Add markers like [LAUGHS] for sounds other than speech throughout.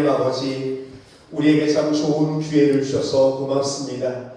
하나님 아버지 우리에게 참 좋은 기회를 주셔서 고맙습니다.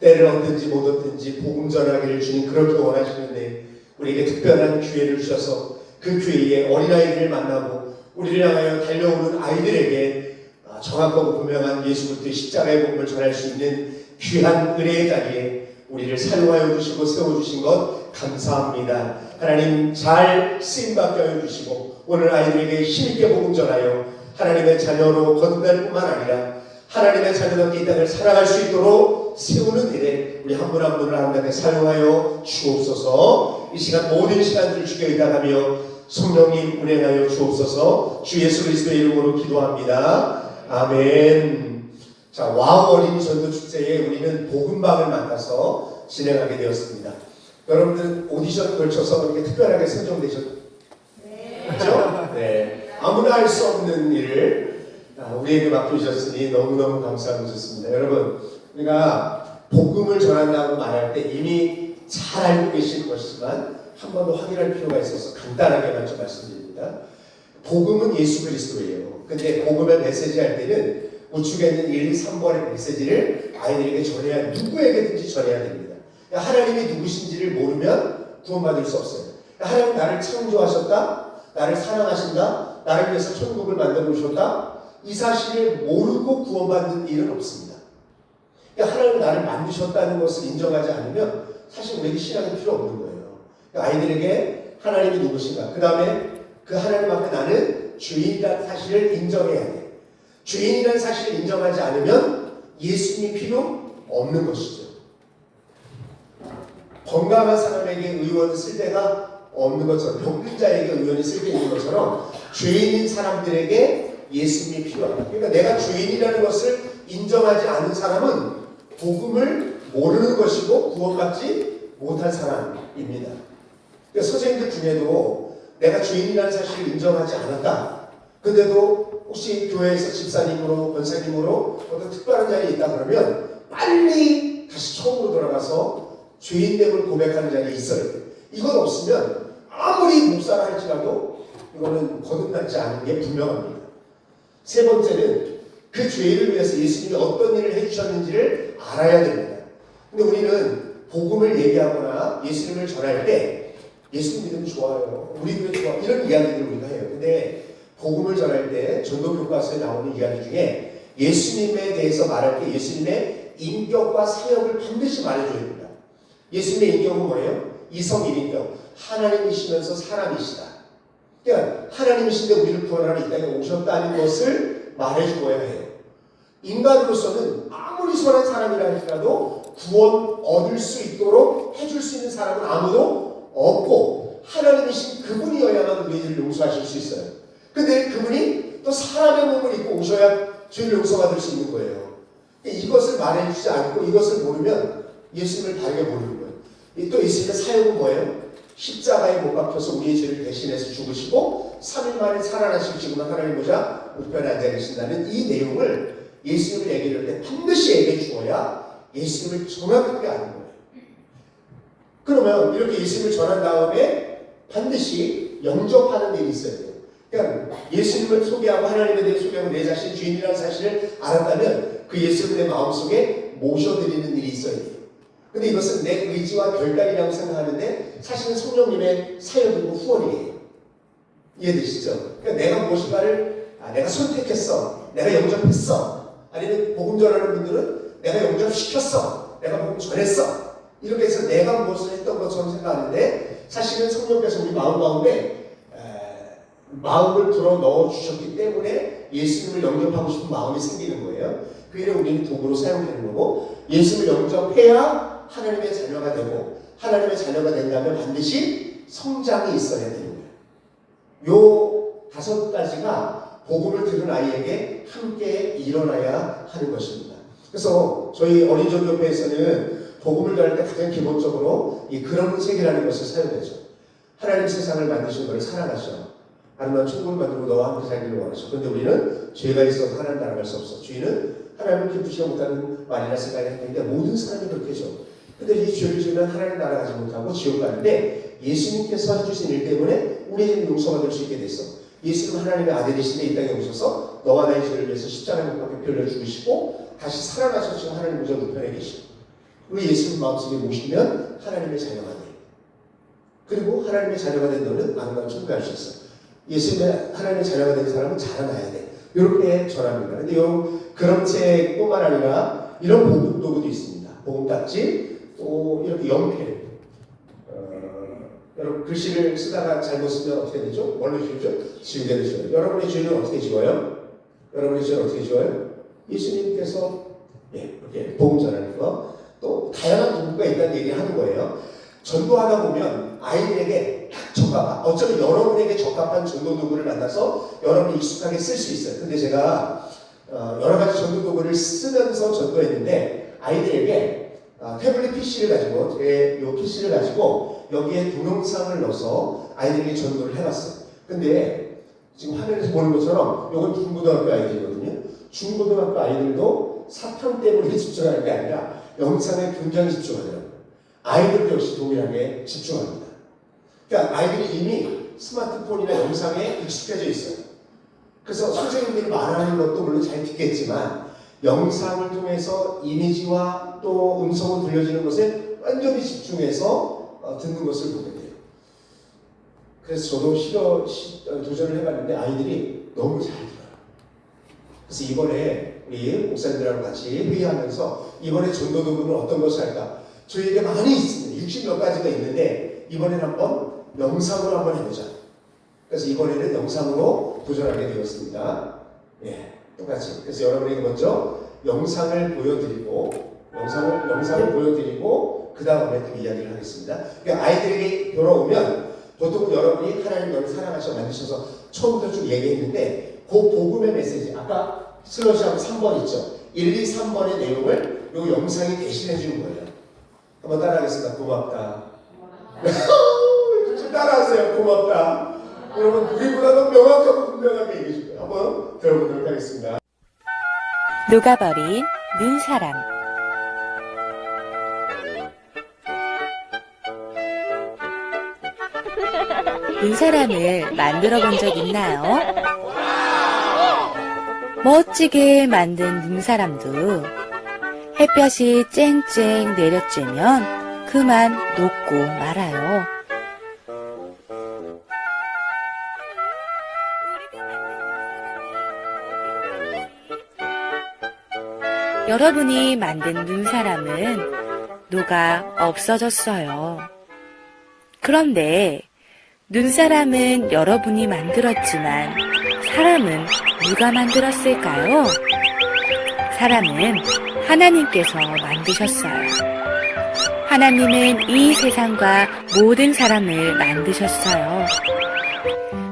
때를 얻든지 못 얻든지 복음 전하기를 주님 그렇게 원하시는데 우리에게 특별한 기회를 주셔서 그 기회에 어린아이들을 만나고 우리를 향하여 달려오는 아이들에게 아, 정확하고 분명한 예수 그리스도의 십자가의 복음을 전할 수 있는 귀한 은혜의 자리에 우리를 사용하여 주시고 세워주신 것 감사합니다. 하나님 잘 쓰임받게 하여 주시고 오늘 아이들에게 힘있게 복음 전하여 하나님의 자녀로 거듭날 뿐만 아니라 하나님의 자녀답게 이 땅을 살아갈 수 있도록 세우는 일에 우리 한 분 한 분을 하나님께 사용하여 주옵소서 이 시간 모든 시간들을 주께 의탁하며 성령님 운행하여 주옵소서 주 예수 그리스도의 이름으로 기도합니다. 아멘. 자, 와우 어린이 전도 축제에 우리는 복음방을 만나서 진행하게 되었습니다. 여러분들 오디션 걸쳐서 이렇게 특별하게 선정되셨 죠? 네. 아무나 할수 없는 일을 아, 우리에게 맡겨주셨으니 너무너무 감사하고 좋습니다. 여러분, 우리가 복음을 전한다고 말할 때 이미 잘 알고 계실 것이지만 한 번 더 확인할 필요가 있어서 간단하게만 좀 말씀드립니다. 복음은 예수 그리스도예요. 근데 복음의 메시지 할 때는 우측에 있는 1, 2, 3번의 메시지를 아이들에게 전해야 누구에게든지 전해야 됩니다. 하나님이 누구신지를 모르면 구원받을 수 없어요. 하나님 나를 창조하셨다, 나를 사랑하신다, 나를 위해서 천국을 만들어 놓으셨다. 이 사실을 모르고 구원받는 일은 없습니다. 그러니까 하나님 나를 만드셨다는 것을 인정하지 않으면 사실 우리에게 신앙이 필요 없는 거예요. 그러니까 아이들에게 하나님이 누구신가? 그 다음에 그 하나님 앞에 나는 주인이라는 사실을 인정해야 돼. 주인이라는 사실을 인정하지 않으면 예수님이 필요 없는 것이죠. 건강한 사람에게 의원을 쓸 데가 없는 것처럼 병든 자에게 의원이 쓸데 있는 것처럼 죄인인 사람들에게 예수님이 필요하다. 그러니까 내가 죄인이라는 것을 인정하지 않은 사람은 복음을 모르는 것이고 구원받지 못한 사람입니다. 그러니까 선생님들 중에도 내가 죄인이라는 사실을 인정하지 않았다. 근데도 혹시 교회에서 집사님으로 권사님으로 어떤 특별한 자리에 있다 그러면 빨리 다시 처음으로 돌아가서 죄인됨을 고백하는 자리에 있어야 돼. 이건 없으면 아무리 목사라 할지라도 이거는 거듭나지 않은 게 분명합니다. 세 번째는 그 죄인을 위해서 예수님이 어떤 일을 해주셨는지를 알아야 됩니다. 근데 우리는 복음을 얘기하거나 예수님을 전할 때 예수님 믿으면 좋아요. 우리 교회 좋아. 이런 이야기들을 우리가 해요. 근데 복음을 전할 때 전도 교과서에 나오는 이야기 중에 예수님에 대해서 말할 때 예수님의 인격과 사역을 반드시 말해줘야 됩니다. 예수님의 인격은 뭐예요? 이성 1인격. 하나님이시면서 사람이시다. 그러니까 하나님이신데 우리를 구원하러 이 땅에 오셨다는 것을 말해주어야 해요. 인간으로서는 아무리 선한 사람이라 할지라도 구원 얻을 수 있도록 해줄 수 있는 사람은 아무도 없고 하나님이신 그분이어야만 우리들을 용서하실 수 있어요. 근데 그분이 또 사람의 몸을 입고 오셔야 죄를 용서받을 수 있는 거예요. 이것을 말해주지 않고 이것을 모르면 예수님을 다르게 모르는 거예요. 또 예수님의 사역은 뭐예요? 십자가에 못 박혀서 우리의 죄를 대신해서 죽으시고 3일 만에 살아나시고 지금 하나님 보자 우편에 앉아 계신다는 이 내용을 예수님을 얘기할 때 반드시 얘기해 주어야 예수님을 정확하게 아는 거예요. 그러면 이렇게 예수님을 전한 다음에 반드시 영접하는 일이 있어야 돼요. 그러니까 예수님을 소개하고 하나님에 대해 소개하고 내 자신 주인이라는 사실을 알았다면 그 예수님을 내 마음속에 모셔드리는 일이 있어야 돼요. 근데 이것은 내 의지와 결단이라고 생각하는데 사실은 성령님의 사역이고 후원이에요. 이해되시죠? 그러니까 내가 무엇인가를 아, 내가 선택했어. 내가 영접했어. 아니면 복음 전하는 분들은 내가 영접시켰어. 내가 복음 전했어. 이렇게 해서 내가 무엇을 했던 것처럼 생각하는데 사실은 성령께서 우리 마음 가운데 에, 마음을 불어 넣어 주셨기 때문에 예수님을 영접하고 싶은 마음이 생기는 거예요. 그 일에 우리는 도구로 사용되는 거고 예수를 영접해야 하나님의 자녀가 되고 하나님의 자녀가 된다면 반드시 성장이 있어야 거예요. 요 다섯 가지가 복음을 들은 아이에게 함께 일어나야 하는 것입니다. 그래서 저희 어린이전교회에서는 복음을 전할 때 가장 기본적으로 이 그런 책이라는 것을 사용하죠. 하나님 세상을 만드신 것을 사랑하셔. 아름다운 천국을 만들고 너와 함께 살기를 원하셔. 그런데 우리는 죄가 있어서 하나님 따라갈 수 없어. 죄는 하나님을 기쁘시지 못하는 말이라 생각이 했는데 모든 사람이 그렇게 죠 근데 이 죄를 지으면 하나님 나라 가지 못하고 지옥 가는데 예수님께서 해주신 일 때문에 우리는 용서받을 수 있게 됐어. 예수는 하나님의 아들이신데 이 땅에 오셔서 너와 나의 죄를 위해서 십자가에 못 박혀 별려 죽으시고 다시 살아나셔서 지금 하나님 우정 우편에 계시고 그 예수님 마음속에 모시면 하나님의 자녀가 돼. 그리고 하나님의 자녀가 된 너는 아름다운 천국에 갈수 있어. 예수님의 하나님의 자녀가 된 사람은 자라나야 돼. 이렇게 전합니다. 근데 요 그런 책뿐만 아니라 이런 복음 도구도 있습니다. 복음 딱지 또 이렇게 연필. 어, 여러분 글씨를 쓰다가 잘못 쓰면 어떻게 되죠? 뭘로 지우죠? 지우게 되죠. 여러분의 죄는 어떻게 지워요? 여러분의 죄는 어떻게 지워요? 예수님께서 예, 이렇게 복음 전하는 거. 또 다양한 도구가 있다는 얘기를 하는 거예요. 전도하다 보면 아이들에게 딱 적합한, 어쩌면 여러분에게 적합한 전도 도구를 만나서 여러분이 익숙하게 쓸 수 있어요. 근데 제가 어, 여러 가지 전도 도구를 쓰면서 전도했는데 아이들에게 어, 태블릿 PC를 가지고 제요 PC를 가지고 여기에 동영상을 넣어서 아이들에게 전도를 해봤어요. 근데 지금 화면에서 보는 것처럼 이건 중고등학교 아이들이거든요. 중고등학교 아이들도 사탕 때문에 집중하는 게 아니라 영상에 굉장히 집중하더라고요. 아이들도 역시 동일하게 집중합니다. 그러니까 아이들이 이미 스마트폰이나 영상에 익숙해져 있어요. 그래서 선생님들이 말하는 것도 물론 잘 듣겠지만 영상을 통해서 이미지와 또 음성을 들려주는 것에 완전히 집중해서 어, 듣는 것을 보게 돼요. 그래서 저도 실어, 시, 어, 도전을 해봤는데 아이들이 너무 잘 들어요. 그래서 이번에 우리 목사님들하고 같이 회의하면서 이번에 전도 도구는 어떤 것을 할까? 저희에게 많이 있습니다. 60몇 가지가 있는데 이번에는 한번 영상으로 한번 해보자. 그래서 이번에는 영상으로 도전하게 되었습니다. 예, 똑같이. 그래서 여러분에게 먼저 영상을 보여드리고 영상을 영상을 보여드리고 그 다음에 또 이야기를 하겠습니다. 그러니까 아이들에게 돌아오면 보통 여러분이 하나님 너를 사랑하셔 만드셔서 처음부터 쭉 얘기했는데 그 복음의 메시지 아까 슬롯이하고 3번 있죠. 1, 2, 3번의 내용을 이 영상이 대신해 주는 거예요. 한번 따라하겠습니다. 고맙다. 좀 [LAUGHS] 따라하세요. 고맙다. 여러분 우리보다 더 명확하고 분명하게 얘기해 줄 거예요. 한번 들어보도록 하겠습니다. 녹아버린 눈사람 눈사람을 만들어 본 적 있나요? 멋지게 만든 눈사람도 햇볕이 쨍쨍 내려쬐면 그만 녹고 말아요. 여러분이 만든 눈사람은 녹아 없어졌어요. 그런데 눈사람은 여러분이 만들었지만 사람은 누가 만들었을까요? 사람은 하나님께서 만드셨어요. 하나님은 이 세상과 모든 사람을 만드셨어요.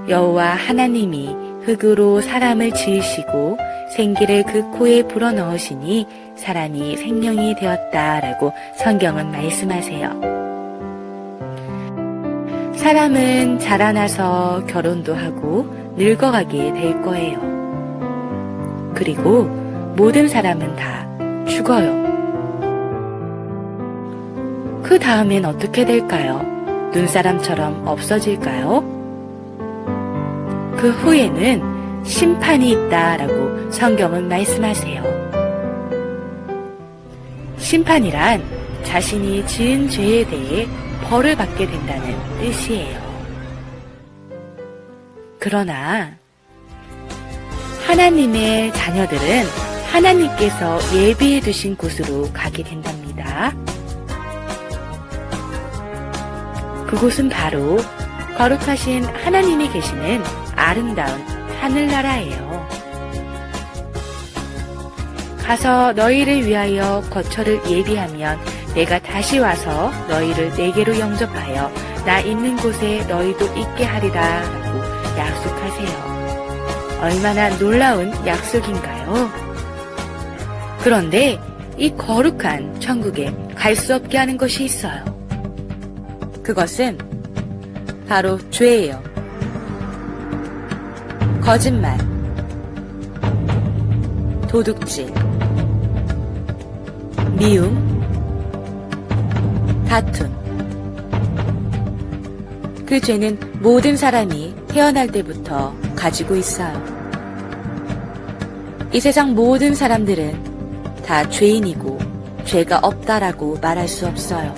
여호와 하나님이 흙으로 사람을 지으시고 생기를 그 코에 불어넣으시니 사람이 생명이 되었다라고 성경은 말씀하세요. 사람은 자라나서 결혼도 하고 늙어가게 될 거예요. 그리고 모든 사람은 다 죽어요. 그 다음엔 어떻게 될까요? 눈사람처럼 없어질까요? 그 후에는 심판이 있다라고 성경은 말씀하세요. 심판이란 자신이 지은 죄에 대해 벌을 받게 된다는 뜻이에요. 그러나 하나님의 자녀들은 하나님께서 예비해 두신 곳으로 가게 된답니다. 그곳은 바로 거룩하신 하나님이 계시는 아름다운 하늘나라예요. 가서 너희를 위하여 거처를 예비하면 내가 다시 와서 너희를 내게로 영접하여 나 있는 곳에 너희도 있게 하리라 라고 약속하세요. 얼마나 놀라운 약속인가요? 그런데 이 거룩한 천국에 갈 수 없게 하는 것이 있어요. 그것은 바로 죄예요. 거짓말, 도둑질, 미움, 다툼. 그 죄는 모든 사람이 태어날 때부터 가지고 있어요. 이 세상 모든 사람들은 다 죄인이고 죄가 없다라고 말할 수 없어요.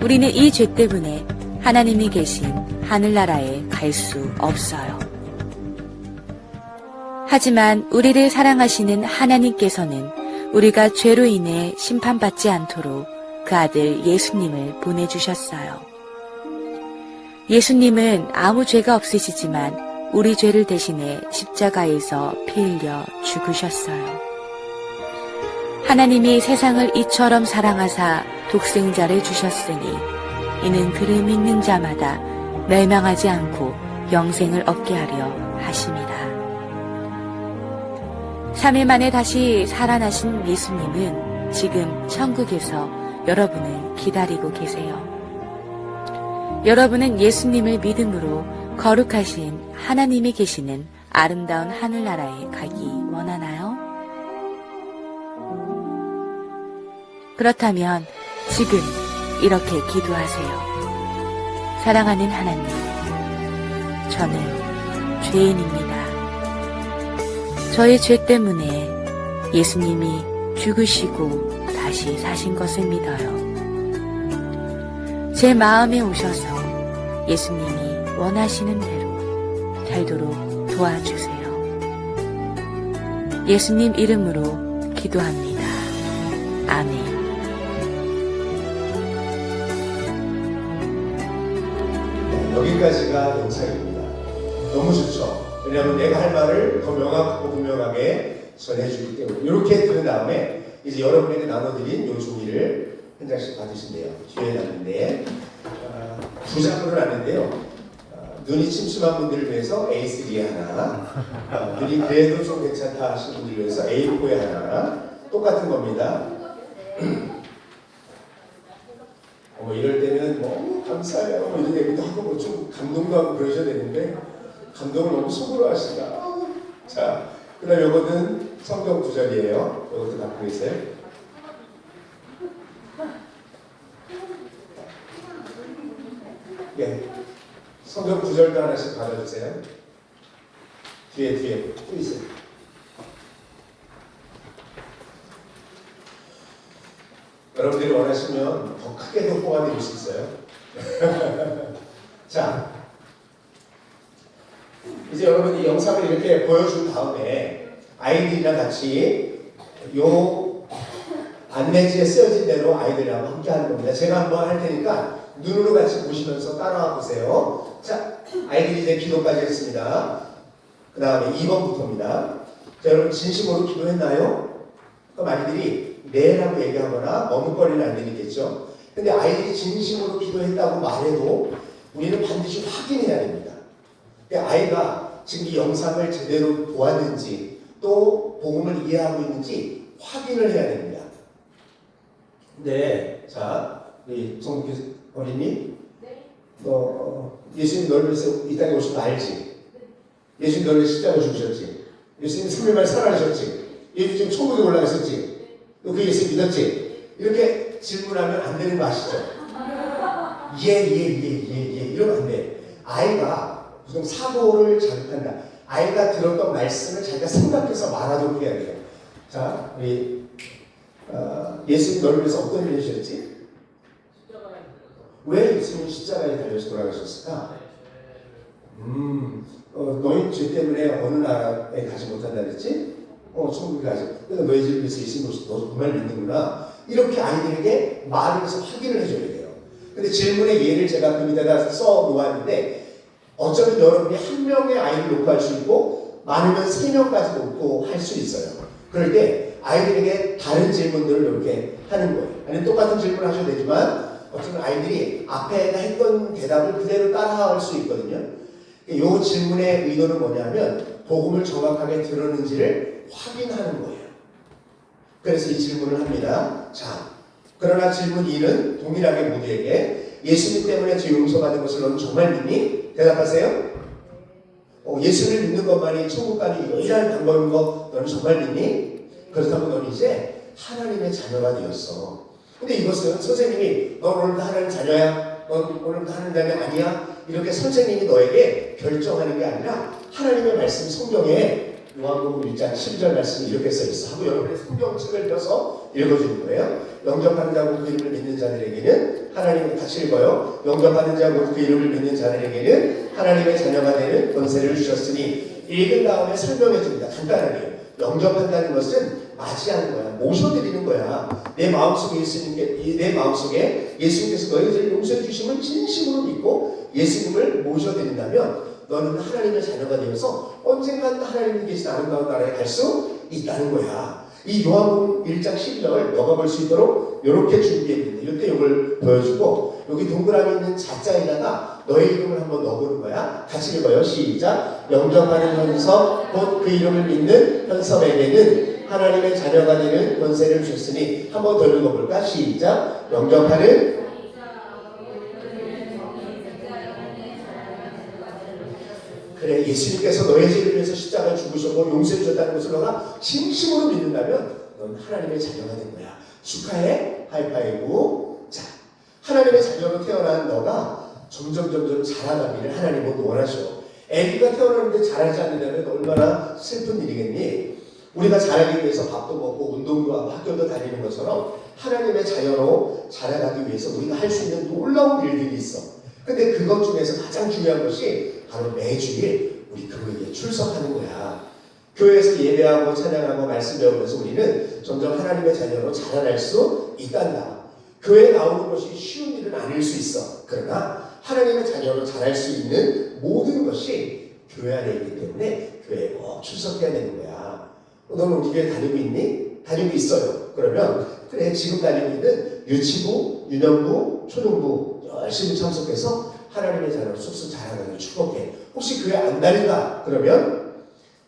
우리는 이 죄 때문에 하나님이 계신 하늘나라에 갈 수 없어요. 하지만 우리를 사랑하시는 하나님께서는 우리가 죄로 인해 심판받지 않도록 그 아들 예수님을 보내주셨어요. 예수님은 아무 죄가 없으시지만 우리 죄를 대신해 십자가에서 피 흘려 죽으셨어요. 하나님이 세상을 이처럼 사랑하사 독생자를 주셨으니 이는 그를 믿는 자마다 멸망하지 않고 영생을 얻게 하려 하심이라. 3일 만에 다시 살아나신 예수님은 지금 천국에서 여러분을 기다리고 계세요. 여러분은 예수님을 믿음으로 거룩하신 하나님이 계시는 아름다운 하늘나라에 가기 원하나요? 그렇다면 지금 이렇게 기도하세요. 사랑하는 하나님, 저는 죄인입니다. 저의 죄 때문에 예수님이 죽으시고 다시 사신 것을 믿어요. 제 마음에 오셔서 예수님이 원하시는 대로 되도록 도와주세요. 예수님 이름으로 기도합니다. 아멘. 네, 여기까지가 영상입니다. 너무 좋죠? 왜냐하면 내가 할 말을 더 명확하고 분명하게 전해주기 때문에 이렇게 들은 다음에 이제 여러분에게 나눠드린 요 종이를 한 장씩 받으신대요. 뒤에 놨는데 아, 두 장으로 놨는데요. 아, 눈이 침침한 분들을 위해서 A3에 하나, 아, 눈이 그래도 좀 괜찮다 하시는 분들을 위해서 A4에 하나, 똑같은 겁니다. [CLEARS THROAT] 어, 이럴 때는 뭐 감사해요 뭐 이런 얘기도 하고 뭐좀 감동도 하고 그러셔야 되는데 감동을 너무 속으로 하시다. 자, 그 다음 요거는 성경 구절이에요. 요것도 갖고 계세요. 예, 성경 구절도 하나씩 받아주세요. 뒤에 뒤에 또 있어요. 여러분들이 원하시면 더 크게도 뽑아드릴 수 있어요. [LAUGHS] 자, 이제 여러분 이 영상을 이렇게 보여준 다음에 아이들이랑 같이 요 안내지에 쓰여진 대로 아이들하고 함께 하는 겁니다. 제가 한번 할 테니까 눈으로 같이 보시면서 따라와 보세요. 자, 아이들이 이제 기도까지 했습니다. 그 다음에 2번부터입니다. 자, 여러분 진심으로 기도했나요? 그럼 아이들이 네라고 얘기하거나 머뭇거리는 안 되겠죠. 근데 아이들이 진심으로 기도했다고 말해도 우리는 반드시 확인해야 됩니다. 아이가 지금 이 영상을 제대로 보았는지 또 복음을 이해하고 있는지 확인을 해야 됩니다. 네, 자, 우리 성규 어린이, 너 어, 예수님 너를 위해서 이 땅에 오신 거 알지? 예수님 너를 위해서 십자가 죽으셨지? 예수님 3일 만에 살아나셨지? 예수님 지금 천국에 올라가셨지? 너그 예수 믿었지? 이렇게 질문하면 안 되는 거 아시죠? [LAUGHS] 예, 예, 예, 예, 예. 이러면 안 돼. 아이가 무슨 사고를 자극한다. 아이가 들었던 말씀을 자기가 생각해서 말하도록 해야 돼요. 자, 우리 어, 예수님 너를 위해서 어떤 일을 하셨지? 왜 예수님 십자가에 달려서 돌아가셨을까? 음, 어, 너희 죄 때문에 어느 나라에 가지 못한다 그랬지? 어, 천국에 가지. 그래서 너희 집을 위해서 예수님 오시 너 정말 믿는구나. 이렇게 아이들에게 말을 해서 확인을 해줘야 돼요. 근데 질문의 예를 제가 그 밑에다 써 놓았는데 어쩌면 여러분이 한 명의 아이를 놓고 할 수 있고 많으면 세 명까지 놓고 할 수 있어요. 그럴 때 아이들에게 다른 질문들을 이렇게 하는 거예요. 아니면 똑같은 질문을 하셔도 되지만 어쩌면 아이들이 앞에다 했던 대답을 그대로 따라할 수 있거든요. 이 질문의 의도는 뭐냐면 복음을 정확하게 들었는지를 확인하는 거예요. 그래서 이 질문을 합니다. 자, 그러나 질문 2는 동일하게 모두에게 예수님 때문에 죄 용서받은 것을 너는 정말 믿니? 대답하세요. 어, 예수를 믿는 것만이 천국 가는 유일한 방법인 거 너는 정말 믿니? 그렇다면 너는 이제 하나님의 자녀가 되었어. 근데 이것은 선생님이 넌 오늘도 하나님 자녀야? 넌 오늘도 하나님 자녀 아니야? 이렇게 선생님이 너에게 결정하는 게 아니라 하나님의 말씀 성경에 요한복음 1장 10절 말씀이 이렇게 써 있어. 하고 여러분의 성경책을 펴서 읽어주는 거예요. 영접하는 자고 그 이름을 믿는 자들에게는 하나님의 같이 읽어요. 영접하는 자고 그 이름을 믿는 자들에게는 하나님의 자녀가 되는 권세를 주셨으니 읽은 다음에 설명해 줍니다. 간단하게. 영접한다는 것은 맞이하는 거야. 모셔드리는 거야. 내 마음속에 예수님께, 내 마음속에 예수님께서 너희들을 용서해 주심을 진심으로 믿고 예수님을 모셔드린다면 너는 하나님의 자녀가 되어서 언젠간 하나님이 계신 아름다운 나라에 갈 수 있다는 거야. 이 요한복음 1장 12절을 너가 볼수 있도록 이렇게 준비했는데 이때 이걸 보여주고 여기 동그라미 있는 자자에다가 너의 이름을 한번 넣어보는 거야. 같이 읽어요. 시작. 영접하는 현섭 곧 그 이름을 믿는 현섭에게는 하나님의 자녀가 되는 권세를 주셨으니 한번 더 읽어볼까? 시작. 영접하는 그래 예수님께서 너의 죄를 위해서 십자가에 죽으셨고 용서해 주셨다는 것을 너가 진심으로 믿는다면 넌 하나님의 자녀가 된 거야. 축하해. 하이파이브. 자, 하나님의 자녀로 태어난 너가 점점 점점 자라가기를 하나님은 원하셔. 아기가 태어났는데 자라지 않는다면 얼마나 슬픈 일이겠니? 우리가 자라기 위해서 밥도 먹고 운동도 하고 학교도 다니는 것처럼 하나님의 자녀로 자라가기 위해서 우리가 할 수 있는 놀라운 일들이 있어. 근데 그것 중에서 가장 중요한 것이 바로 매주일 우리 교회에 출석하는 거야. 교회에서 예배하고 찬양하고 말씀 배우면서 우리는 점점 하나님의 자녀로 자라날 수 있단다. 교회에 나오는 것이 쉬운 일은 아닐 수 있어. 그러나 하나님의 자녀로 자랄 수 있는 모든 것이 교회 안에 있기 때문에 교회에 꼭 출석해야 되는 거야. 너는 우리 교회 다니고 있니? 다니고 있어요. 그러면 그래 지금 다니고 있는 유치부, 유년부, 초등부 열심히 참석해서 하나님의 자녀로 쑥쑥 자라가는 축복해. 혹시 교회 안 다닌다? 그러면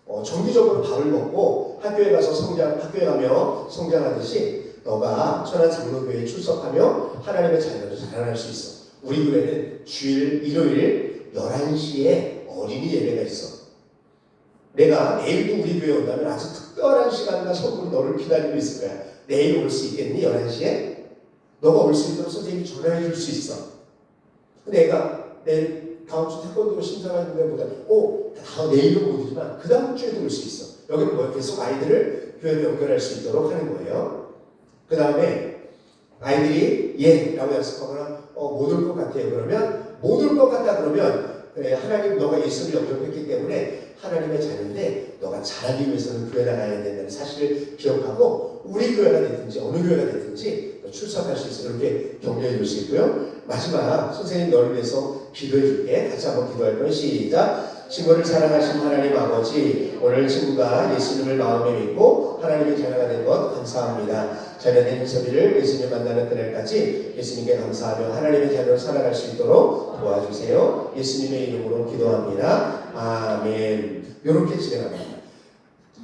어, 정기적으로 밥을 먹고 학교에 가서 성장, 학교에 가며 성장하듯이 너가 천안 장로교회에 출석하며 하나님의 자녀로 자라날 수 있어. 우리 교회는 주일, 일요일 11시에 어린이 예배가 있어. 내가 내일도 우리 교회 온다면 아주 특별한 시간과 선물이 너를 기다리고 있을 거야. 내일 올 수 있겠니? 11시에? 너가 올 수 있도록 선생님이 전화해 줄 수 있어. 내가 내일 다음 주 태권도 신청하는 데보다 오 다음 내일은 못 오지만 그 다음 주에도 올 수 있어. 여기는 뭐야? 계속 아이들을 교회로 연결할 수 있도록 하는 거예요. 그 다음에 아이들이 예라고 약속하거나 어, 못올 것 같아요. 그러면 못 올 것 같다 그러면 그래 하나님 너가 예수를 영접했기 때문에 하나님의 자녀인데 너가 잘하기 위해서는 교회 나가야 된다는 사실을 기억하고 우리 교회가 됐든지 어느 교회가 됐든지 출석할 수 있어 이렇게 격려해 줄 수 있고요. 마지막 선생님 너를 위해서 기도해 줄게. 같이 한번 기도할 거예요. 시작. 친구를 사랑하신 하나님 아버지 오늘 친구가 예수님을 마음에 믿고 하나님의 자녀가 된 것 감사합니다. 자녀된 현섭이를 예수님 만나는 그날까지 예수님께 감사하며 하나님의 자녀로 살아갈 수 있도록 도와주세요. 예수님의 이름으로 기도합니다. 아멘. 이렇게 진행합니다.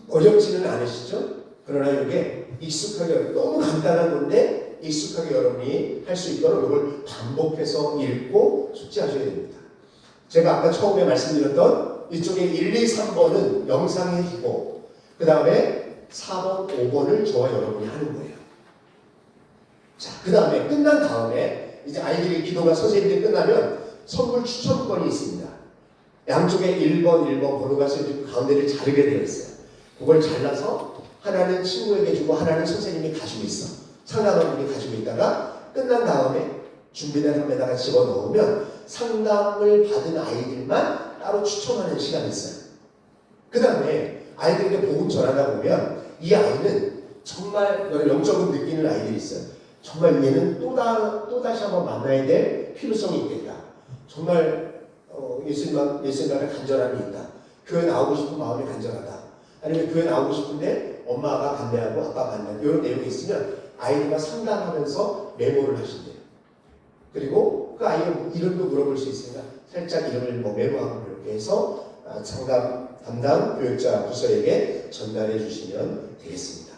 어렵지는 않으시죠? 그러나 이게 익숙하게 너무 간단한 건데 익숙하게 여러분이 할 수 있도록 이걸 반복해서 읽고 숙지하셔야 됩니다. 제가 아까 처음에 말씀드렸던 이쪽에 1, 2, 3번은 영상의 기고 그 다음에 4번, 5번을 저와 여러분이 하는 거예요. 자, 그 다음에 끝난 다음에 이제 아이들이 기도가 선생님들이 끝나면 선물 추천권이 있습니다. 양쪽에 1번, 1번 번호가 써있고 가운데를 자르게 되어 있어요. 그걸 잘라서 하나는 친구에게 주고 하나는 선생님이 가지고 있어. 상담원님이 가지고 있다가 끝난 다음에 준비된 함에다가 집어 넣으면 상담을 받은 아이들만 따로 추첨하는 시간이 있어요. 그 다음에 아이들에게 복음 전하다 보면 이 아이는 정말 영적으로 느끼는 아이들이 있어요. 정말 얘는 또다, 또다시 한번 만나야 될 필요성이 있겠다. 정말 어, 예수님, 예수님과의 간절함이 있다. 교회 나오고 싶은 마음이 간절하다. 아니면 교회 나오고 싶은데 엄마가 반대하고 아빠 반대하고 이런 내용이 있으면 아이들과 상담하면서 메모를 하신대요. 그리고 그 아이의 이름도 물어볼 수 있으니까 살짝 이름을 뭐 메모하고 이렇게 해서 아, 상담 담당 교육자 부서에게 전달해 주시면 되겠습니다.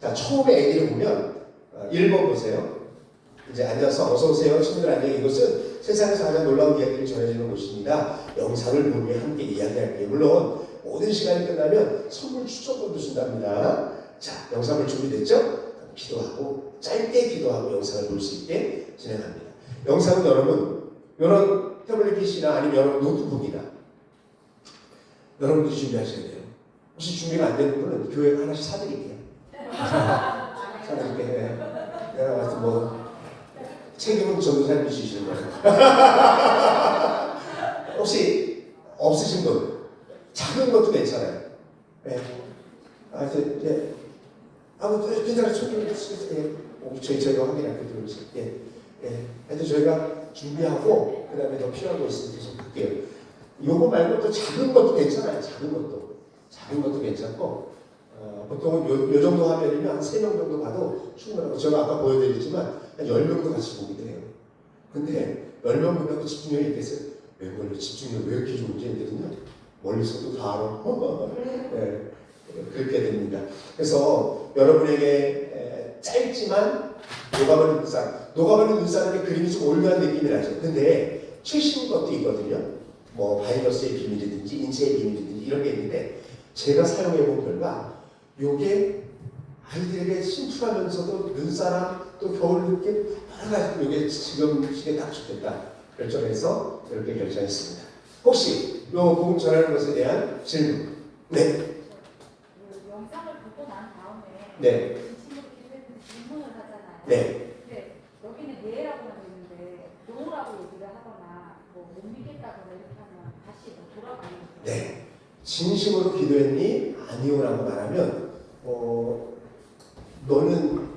자, 처음에 애기를 보면 어, 1번 보세요. 이제 앉아서 어서 오세요. 친구들 안녕. 이곳은 세상에서 가장 놀라운 이야기를 전해주는 곳입니다. 영상을 보며 함께 이야기할게요. 물론 모든 시간이 끝나면 선물 추천권도 준답니다. 자, 영상을 준비됐죠? 기도하고 짧게 기도하고 영상을 볼 수 있게 진행합니다. 영상은 여러분 이런 태블릿 PC나 아니면 여러분 노트북이나 여러분들이 준비하셔야 돼요. 혹시 준비가 안 되는 분은 교회 하나씩 사드릴게요. [LAUGHS] 사드릴게요. 예. 내가 봤을 때뭐 책임은 전도사님이 주시는 거예요. [LAUGHS] 혹시 없으신 분 작은 것도 괜찮아요. 예. 아 이제 이제 아무 괜찮아요. 손님 예. 어, 저희 저희가 확인할게요. 들어오세요. 예. 예. 하여튼 저희가 준비하고 그다음에 더 필요한 거 있으면 계속 할게요. 요거 말고 또 작은 것도 괜찮아요. 작은 것도 작은 것도 괜찮고 어, 보통 요, 요 정도 화면이면 한세명 정도 봐도 충분하고 제가 아까 보여드리지만 한 10명도 같이 보기도 해요. 근데 10명 보면 집중력이 있겠어요? 왜 원래 집중력 왜 이렇게 좋은지 했거든요. 멀리서도 다 알아. 네, [LAUGHS] 그렇게 됩니다. 그래서 여러분에게 에, 짧지만 녹아버린 눈살, 녹아버린 눈살은 그림이 좀 올드한 느낌이 나죠. 근데 최신 것도 있거든요. 뭐 바이러스의 비밀이든지 인체의 비밀이든지 이런 게 있는데 제가 사용해 본 결과 요게 아이들에게 심플하면서도 눈사람 또 겨울 느낌 여러 가지 요게 지금 시기에 딱 좋겠다 결정해서 이렇게 결정했습니다. 혹시 요 복음 전하는 것에 대한 질문? 네, 그 영상을 보고 난 다음에 네, 기도했는데 질문을 하잖아요. 네. 근데 여기는 예라고만 되어 있는데 노라고 얘기를 하거나 뭐 못 믿겠다거나 이렇게 하면 다시 뭐 돌아가는 거죠. 네. 진심으로 기도했니? 아니요라고 말하면 어 너는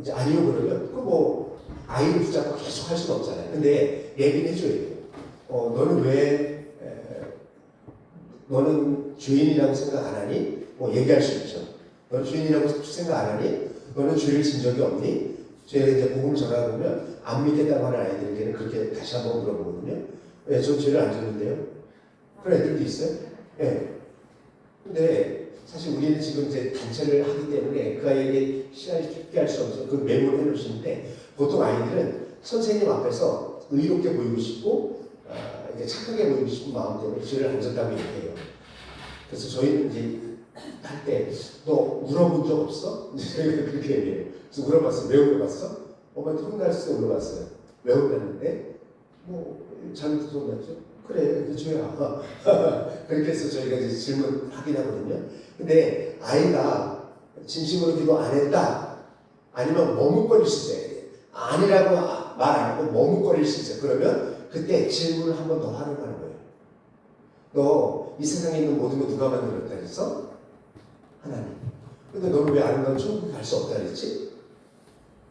이제 아니요 그러면 그뭐 아이를 붙잡고 계속 할 수는 없잖아요. 근데 얘기는 해줘야 돼요. 어 너는 왜 에, 너는 죄인이라고 생각 안 하니? 뭐 얘기할 수 있죠. 너 죄인이라고 생각 안 하니? 너는 죄를 진 적이 없니? 제가 이제 복음을 전하다 보면 안 믿겠다고 하는 아이들에게는 그렇게 다시 한번 물어보거든요. 왜? 전 죄를 안 졌는데요. 그런 애들도 있어요. 예. 근데 사실 우리는 지금 이제 단체를 하기 때문에 그 아이에게 시간이 쉽게 할 수 없어서 그 메모를 해놓으시는데 보통 아이들은 선생님 앞에서 의롭게 보이고 싶고 아, 이제 착하게 보이고 싶은 마음 때문에 죄를 안 졌다고 얘기해요. 그래서 저희는 이제 할 때 너 울어본 적 없어? [LAUGHS] 그렇게 얘기해요. 그래서 울어봤어. 왜 울어봤어? 엄마한테 혼났을 때 울어봤어요. 왜 혼났는데? 뭐 잘못해서 혼났죠? 그래, 그 죄야. [LAUGHS] 그렇게 해서 저희가 이제 질문 확인하거든요. 근데 아이가 진심으로 기도 안 했다. 아니면 머뭇거릴 수 있어요. 아니라고 말 안 하고 머뭇거릴 수 있어요. 그러면 그때 질문을 한 번더 하는 거예요. 너 이 세상에 있는 모든 거 누가 만들었다 그랬어? 하나님. 근데 너는 왜 아름다운 천국에 갈 수 없다 그랬지?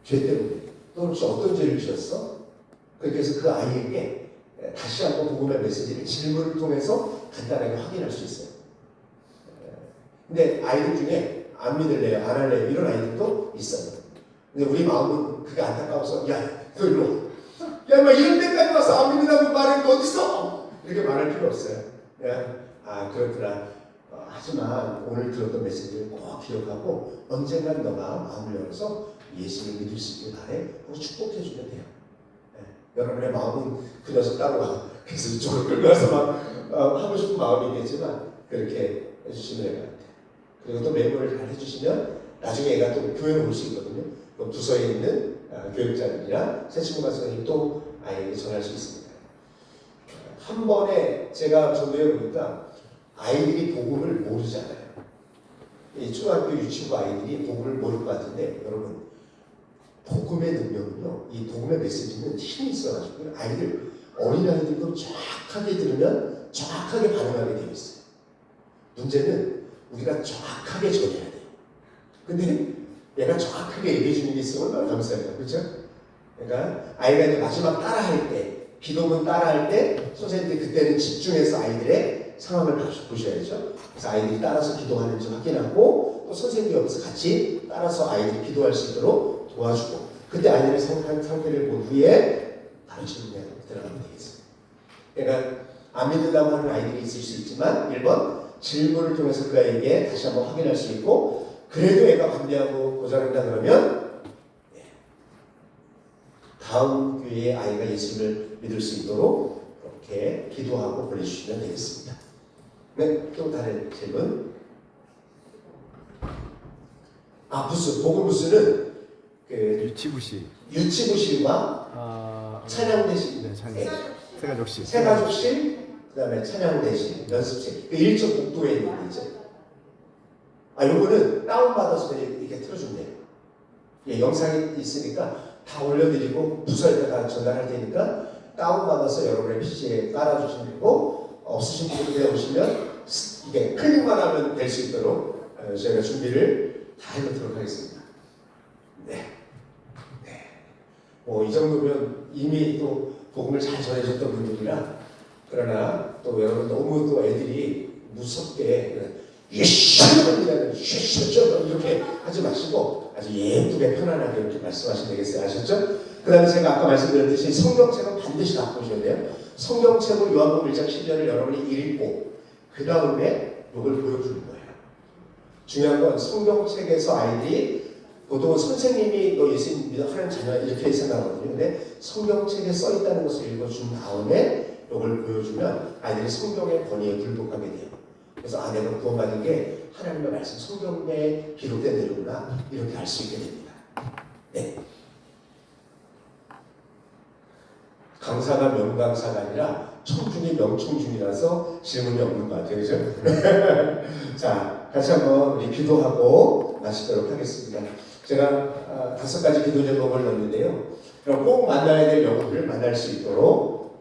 죄 때문에. 너는 혹시 어떤 죄를 지었어? 해서 그 아이에게 다시 한번 복음의 메시지를 질문을 통해서 간단하게 확인할 수 있어요. 근데 아이들 중에 안 믿을래요, 안 할래요 이런 아이들도 있어요. 근데 우리 마음은 그게 안타까워서 야, 너 일로 와. 야, 막 이런 데까지 와서 안 믿는다고 말하는 거 어딨어? 이렇게 말할 필요 없어요. 야, 아, 그렇구나. 어, 하지만 오늘 들었던 메시지를 꼭 기억하고 언젠간 너가 마음을 열어서 예수를 믿을 수 있길 바래. 축복해 주면 돼요. 예, 여러분의 마음은 그 녀석 따라와. 그래서 이쪽을 끌고 와서 막 어, 하고 싶은 마음이 있겠지만 그렇게 해주시면 될것 같아요. 그리고 또 메모를 잘 해주시면 나중에 애가 또 교회를 올수 있거든요. 그럼 부서에 있는 어, 교육자들이나 새친구가 선생님 또 아이에게 전할 수 있습니다. 한 번에 제가 전도해 보니까 아이들이 복음을 모르잖아요. 이 초등학교 유치부 아이들이 복음을 모를 것 같은데 여러분 복음의 능력은요, 이 복음의 메시지는 힘이 있어가지고 아이들 어린 아이들도 정확하게 들으면 정확하게 반응하게 되어 있어요. 문제는 우리가 정확하게 전해야 돼요. 근데 얘가 정확하게 얘기해 주는 게 있으면 얼마나 감사해요. 그렇죠? 그러니까 아이가 이제 마지막 따라할 때, 기도문 따라할 때 선생님들이 그때는 집중해서 아이들의 상황을 보셔야죠. 그래서 아이들이 따라서 기도하는지 확인하고 또 선생님이 옆에서 같이 따라서 아이들이 기도할 수 있도록 도와주고 그때 아이들의 상황, 상태를 본 후에 바로 질문에 들어가면 되겠습니다. 그러니까 안 믿는다고 하는 아이들이 있을 수 있지만 1번 질문을 통해서 그 아이에게 다시 한번 확인할 수 있고 그래도 애가 반대하고 고전한다 그러면 예, 다음 교회의 아이가 예수를 믿을 수 있도록 이렇게 기도하고 보내주시면 되겠습니다. 네, 또 다른 질문. 아, 부스, 복음 부스는 그 유치부시. 유치부실과 아, 찬양대실, 네, 찬양. 네, 세가족시. 세가족실, 그다음에 찬양대실, 연습실, 그 일종 복도에 있는 게 있죠. 아, 요거는 다운받아서 이렇게 틀어준대요. 예, 영상이 있으니까 다 올려드리고 부서에다가 전달할 테니까 다운받아서 여러분의 PC에 깔아주시면 되고 없으신 분들 오시면 이게 클릭만 하면 될 수 있도록 어, 저희가 준비를 다 해놓도록 하겠습니다. 네. 네. 뭐 이 정도면 이미 또 복음을 잘 전해줬던 분들이라 그러나 또 여러분 너무 또 애들이 무섭게 예시합니다 예시죠 이렇게 하지 마시고 아주 예쁘게 편안하게 이렇게 말씀하시면 되겠어요 아셨죠? 그 다음에 제가 아까 말씀드렸듯이 성경책은 반드시 갖고 오셔야 돼요 성경책을 요한복음 1장 10절을 여러분이 읽고 그 다음에 이걸 보여주는 거예요 중요한 건 성경책에서 아이들이 보통 선생님이 너 예수님 믿어 하는 자녀 이렇게 생각하거든요 근데 성경책에 써 있다는 것을 읽어준 다음에 이걸 보여주면 아이들이 성경의 권위에 굴복하게 돼요 그래서 아 내가 구원받은 게 하나님의 말씀 성경에 기록된 대로구나 이렇게 알 수 있게 됩니다. 네. 강사가 명강사가 아니라 청중이 명청중이라서 질문이 없는 것 같아요. 그죠? [LAUGHS] 자, 같이 한번 우리 기도하고 마치도록 하겠습니다. 제가 아, 다섯 가지 기도 제목을 넣었는데요. 그럼 꼭 만나야 될 영혼을 만날 수 있도록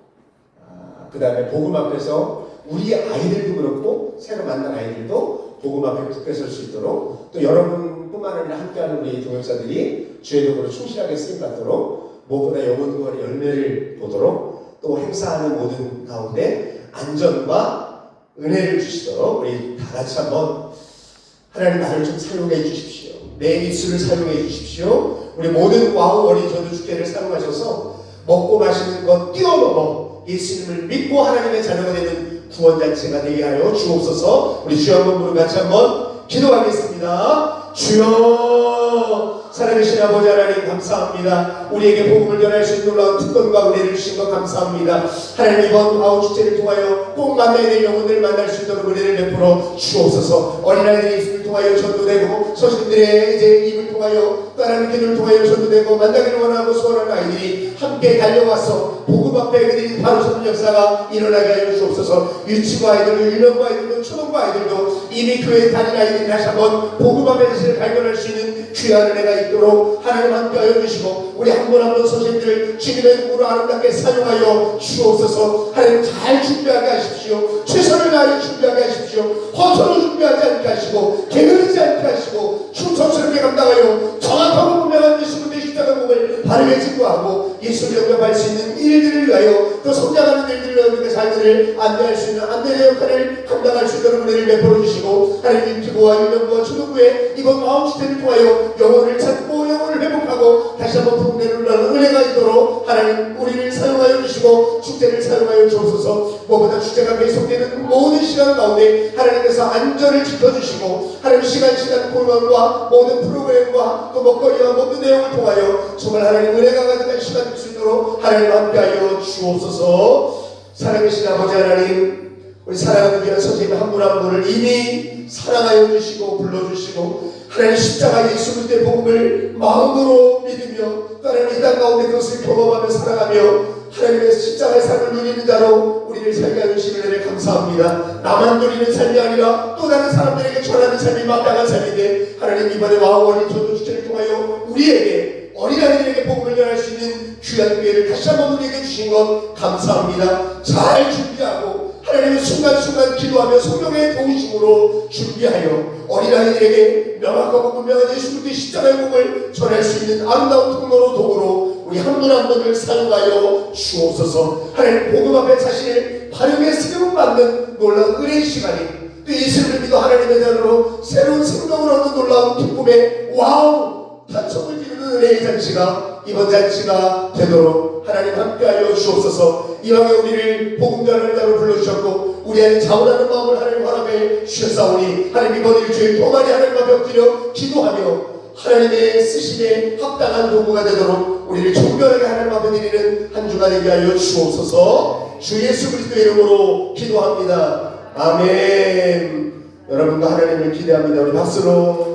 아, 그 다음에 복음 앞에서 우리 아이들도 그렇고 새로 만난 아이들도 복음 앞에 굳게 설 수 있도록 또 여러분뿐만 아니라 함께하는 우리 동역자들이 주의 도구로 충실하게 쓰임 받도록 무엇보다 영혼 구원의 열매를 보도록 또 행사하는 모든 가운데 안전과 은혜를 주시도록 우리 다 같이 한번 하나님 나를 좀 사용해 주십시오. 내 입술을 사용해 주십시오. 우리 모든 와우 어린 전도 주께를 사용하셔서 먹고 마시는 것 뛰어넘어 예수님을 믿고 하나님의 자녀가 되는 구원잔치가 되게 하여 주옵소서 우리 주여 한번 부르 같이 한번 기도하겠습니다 주여 살아계신 아버지 하나님 감사합니다. 우리에게 복음을 전할 수 있는 놀라운 특권과 은혜를 주신 것 감사합니다. 하나님 이번 아우 축제를 통하여 꼭 만나야 될 영혼들을 만날 수 있도록 은혜를 베풀어 주옵소서. 어린아이들이 예수를 통하여 전도되고 서신들의 이제 입을 통하여 또 하나님 기도를 통하여 전도되고 만나기를 원하고 소원하는 아이들이 함께 달려와서 복음 앞에 그들이 바로 서는 역사가 일어나게 하여 주옵소서. 유치부 아이들도 유년부 아이들도 초등부 아이들도 이미 교회에 다닌 아이들이 다시 한번 복음 앞에 자신을 발견할 수 있는 귀한 은혜가 있도록 하나님 함께 하여 주시고 우리 한 분 한분 선생님들 주님의 이름으로 아름답게 사용하여 주옵소서. 하나님 잘 준비하게 하십시오. 최선을 다해 준비하게 하십시오. 허투루 준비하지 않게 하시고 게으르지 않게 하시고 충성스럽게 감당하여 정확하고 분명한 예수님의 십자가 몸을 바르게 증거하고 예수를 영접할 수 있는 일들을 위하여 또 성장하는 일들을 위하여 우리가 자녀들을 안내할 수 있는 안내의 역할을 감당할 수 있도록 은혜를 베풀어 주시고 하나님 기부와 유명부와 초등부의 이번 마음 시대를 통하여 영혼을 찾고 영혼을 회복하고 다시 한번 풍대를 나는 은혜가 있도록 하나님 우리를 사용하여 주시고 축제를 사용하여 주옵소서. 무엇보다 축제가 계속되는 모든 시간 가운데 하나님께서 안전을 지켜주시고 하나님 시간 시간 공연과 모든 프로그램과 또 먹거리와 모든 내용을 통하여 정말 하나님 은혜가 가득한 시간 될수 있도록 하나님 함께하여 주옵소서. 사랑하신 아버지 하나님 우리 사랑하는 귀한 선생님 한 분 한 분을 이미 사랑하여 주시고 불러주시고 하나님 십자가 예수 그리스도의 복음을 마음으로 믿으며 또 하나님 이땅 가운데 그것을 경험하며 살아가며 하나님의 십자가의 삶을 누리는 자로 우리를 살게 하는 시간을 감사합니다. 나만 누리는 삶이 아니라 또 다른 사람들에게 전하는 삶이 마땅한 삶인데 하나님 이번에 와우원인 전도 주체를 통하여 우리에게 어린아이들에게 복음을 전할 수 있는 귀한 기회를 다시 한번 우리에게 주신 것 감사합니다. 잘 준비하고 하나님의 순간순간 기도하며 성령의 도우심으로 준비하여 어린아이들에게 명확하고 분명한 예수 그리스도의 십자가의 복을 전할 수 있는 아름다운 통로로 도구로 우리 한 분 한 분을 사용하여 주옵소서. 하나님 복음 앞에 자신을 바르게 세움받는 놀라운 은혜의 시간이 또 예수를 믿어 하나님의 자녀로 새로운 생명을 얻는 놀라운 기쁨의 와우 탄성을 지르는 은혜의 잔치가 이번 잔치가 되도록 하나님 함께하여 주옵소서. 이왕에 우리를 복음 전하는 자로 불러주셨고 우리 안에 자원하는 마음을 하나님 허락해 주셨사오니 하나님 이번 일주일 동안에 하나님 앞에 엎드려 기도하며 하나님의 쓰심에 합당한 도구가 되도록 우리를 정결하게 하나님 앞에 드리는 한 주가 되게 하여 주옵소서. 주 예수 그리스도의 이름으로 기도합니다. 아멘. 여러분과 하나님을 기대합니다. 우리 박수로